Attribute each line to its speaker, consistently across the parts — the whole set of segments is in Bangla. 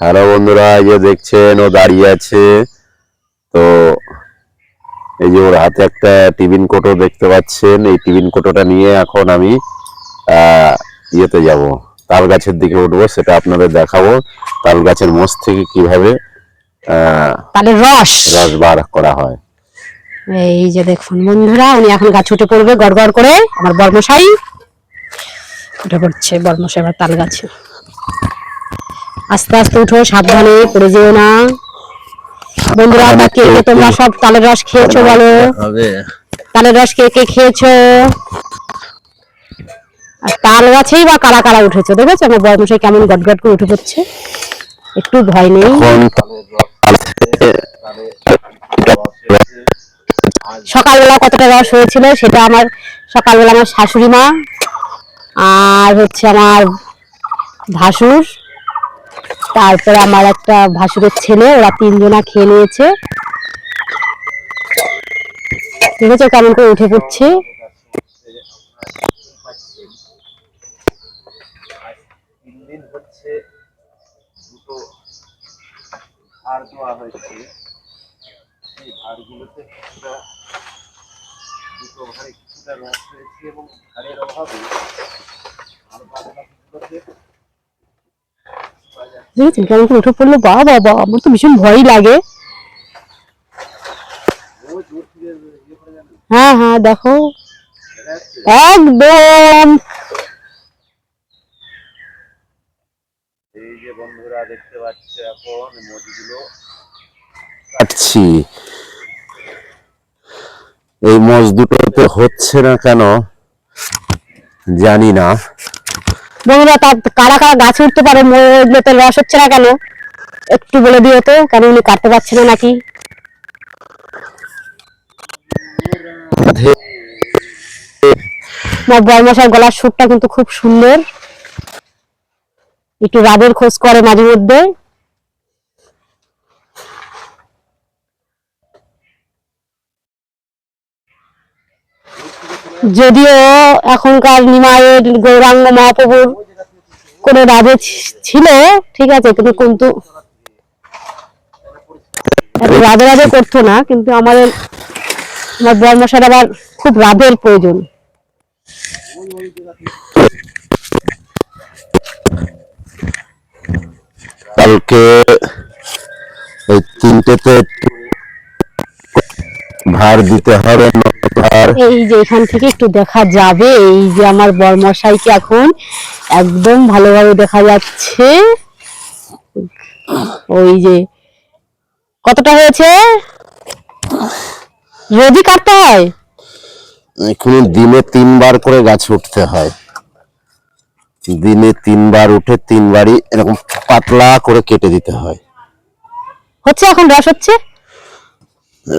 Speaker 1: হ্যালো বন্ধুরা এই যে দেখছেন ও দাঁড়িয়ে আছে। তো এই যে ওর হাতে একটা টিফিন কোটো দেখতে পাচ্ছেন। এই টিফিন কোটোটা নিয়ে এখন আমি ইয়েতে যাব। তাল গাছের দিকে উঠবো সেটা আপনাদের দেখাবো। তাল গাছের মোষ থেকে কীভাবে
Speaker 2: তাহলে রস।
Speaker 1: রস বার করা হয়।
Speaker 2: এই যে দেখুন বন্ধুরা উনি এখন গাছ উঠে পড়বে গড় গড় করে। আমার বর্মশাই উঠে পড়ছে বর্মশাই আমার তাল গাছে। আস্তে আস্তে উঠো সাবধানে পড়ে যেও না। বন্ধুরা
Speaker 1: সাবধানে
Speaker 2: কে কে তোমরা সব তালের রস খেয়েছো বলো? তালের রস কে কে খেয়েছো? আর তাল গাছেই বা কারা কারা উঠেছে দেখেছ? আমার বর্মশাই কেমন গট গট করে উঠে পড়ছে। একটু ভয় নেই। সকালবেলা কতটা রস হয়েছিল সেটা আমার সকালবেলা আমার শাশুড়ি মা আর হচ্ছে আমার ভাসুর। তারপরে আমার একটা ভাসুরের ছেলে, ওরা তিনজনা খেয়ে নিয়েছে। ঠিক আছে, কেমন করে উঠে পড়ছে?
Speaker 3: ভার দেওয়া হয়েছে ভারগুলোতে দুটো ভারে কিছুটা এবং ভারের অভাবে আর
Speaker 2: দেখেছেন কেমন করে উঠে পড়ল? বাবা বাবা আমার তো ভীষণ ভয়ই লাগে। হ্যাঁ হ্যাঁ দেখো। একদম।
Speaker 3: এই যে বন্ধুরা দেখতে পাচ্ছে এখন
Speaker 1: এই দুটোতে হচ্ছে না কেন? জানি না।
Speaker 2: বন্ধুরা তার কারা কারা গাছ উঠতে পারে এগুলোতে রস হচ্ছে না কেন? একটু বলে দিও তো, কেন উনি কাটতে পারছে না নাকি? আমার গলার সুরটা কিন্তু খুব সুন্দর। একটু রাবের খোঁজ করে মাঝে মধ্যে। যদিও এখনকার নিমায়ের গৌরাঙ্গ মহাপ্রভুর কোনো রাজে ছিল, ঠিক আছে, কিন্তু কিন্তু রাধে রাধে করতো না, কিন্তু আমাদের আমার বর্মশার আবার খুব রাধের প্রয়োজন।
Speaker 1: কালকে এই তিনটেতে ভার দিতে হবে
Speaker 2: এই যে এখান থেকে একটু দেখা যাবে এই যে আমার বর্মশাইকে এখন একদম ভালোভাবে দেখা যাচ্ছে। ওই যে কতটা হয়েছে? রোজই কাটতে হয়?
Speaker 1: এখানে দিনে তিনবার করে গাছ উঠতে হয়। দিনে তিনবার উঠে তিনবারই এরকম পাতলা করে কেটে দিতে হয়।
Speaker 2: হচ্ছে এখন রস হচ্ছে?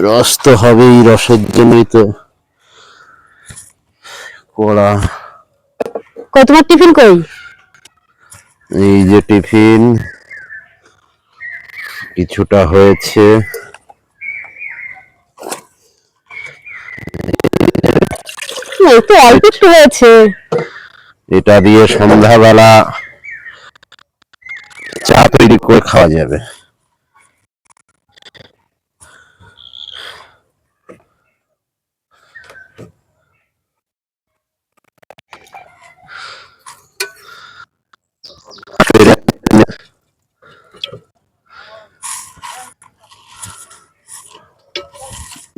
Speaker 1: রস তো হবেই রসের জন্যই তো কড়া
Speaker 2: তোমার টিফিন কই?
Speaker 1: এই যে টিফিন কিছুটা হয়েছে।
Speaker 2: তো অল্প একটু হয়েছে।
Speaker 1: এটা দিয়ে সন্ধ্যাবেলা চা তৈরি করে খাওয়া যাবে।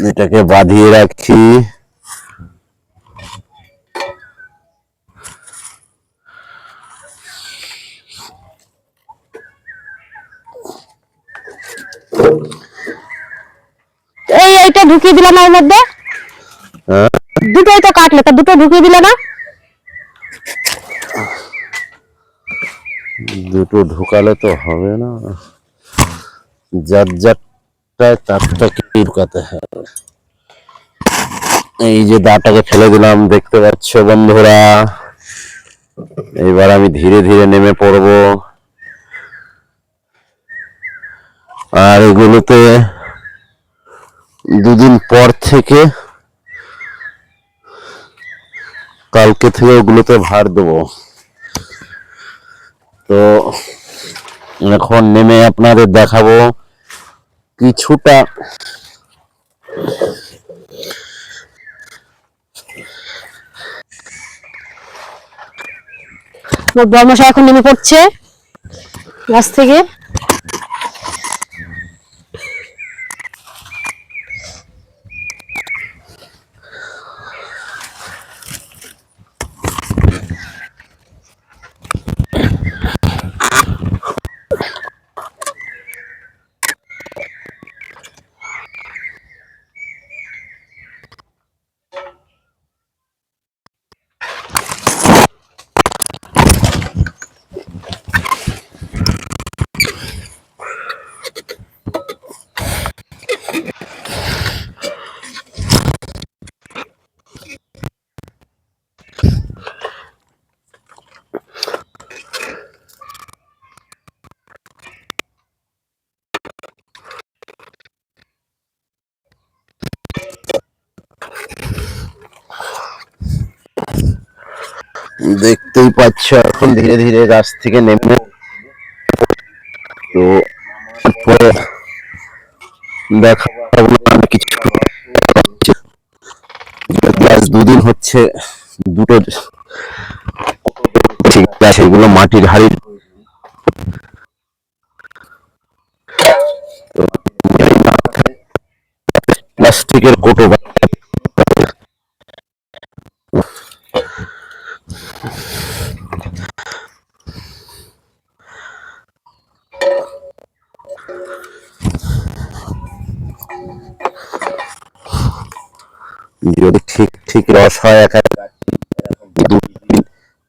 Speaker 1: এটাকে বাঁধিয়ে রাখি।
Speaker 2: এই এইটা ঢুকিয়ে দিলাম ওর মধ্যে?
Speaker 1: হ্যাঁ?
Speaker 2: দুটোই তো কাটলে তা দুটো ঢুকিয়ে দিলে না?
Speaker 1: দুটো ঢুকালে তো হবে না। যার যারটায় তারটাকে ঢুকাতে হবে এই যে দাটাকে ফেলে দিলাম, দেখতে পাচ্ছ বন্ধুরা? এবার আমি ধীরে ধীরে নেমে পড়ব। আর এগুলোতে দুদিন পর থেকে কালকে থেকে ওগুলোতে ভার দেবো। তো এখন নেমে আপনাদের দেখাবো। কিছুটা
Speaker 2: ব্রহ্মশা এখন নেমে পড়ছে গাছ থেকে।
Speaker 1: দেখতেই পাচ্ছ এখন ধীরে ধীরে গাছ থেকে নেমে। তো তারপরে দেখা কিছু আজ দুদিন হচ্ছে, দুটো ঠিক আছে এগুলো মাটির হাড়ি। প্লাস্টিকের কোটো যদি ঠিক ঠিক রস হয় এক এক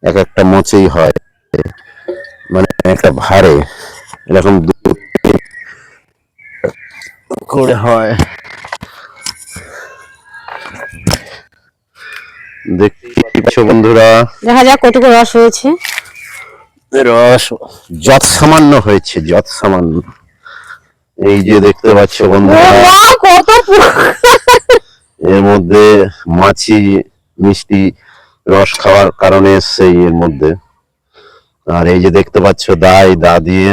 Speaker 1: এক একটা মোচেই হয়। মানে একটা ভারে এরকম দু করে হয়। দেখতে পাচ্ছ বন্ধুরা।
Speaker 2: দেখা যাক কতটুকু রস হয়েছে।
Speaker 1: রস। যত সামান্য হয়েছে যত সামান্য এই যে দেখতে পাচ্ছ বন্ধুরা।
Speaker 2: কত পু-
Speaker 1: এর মধ্যে মাছি, মিষ্টি, রস খাওয়ার কারণে এসছে এর মধ্যে। আর এই যে দেখতে পাচ্ছ দায় দা দিয়ে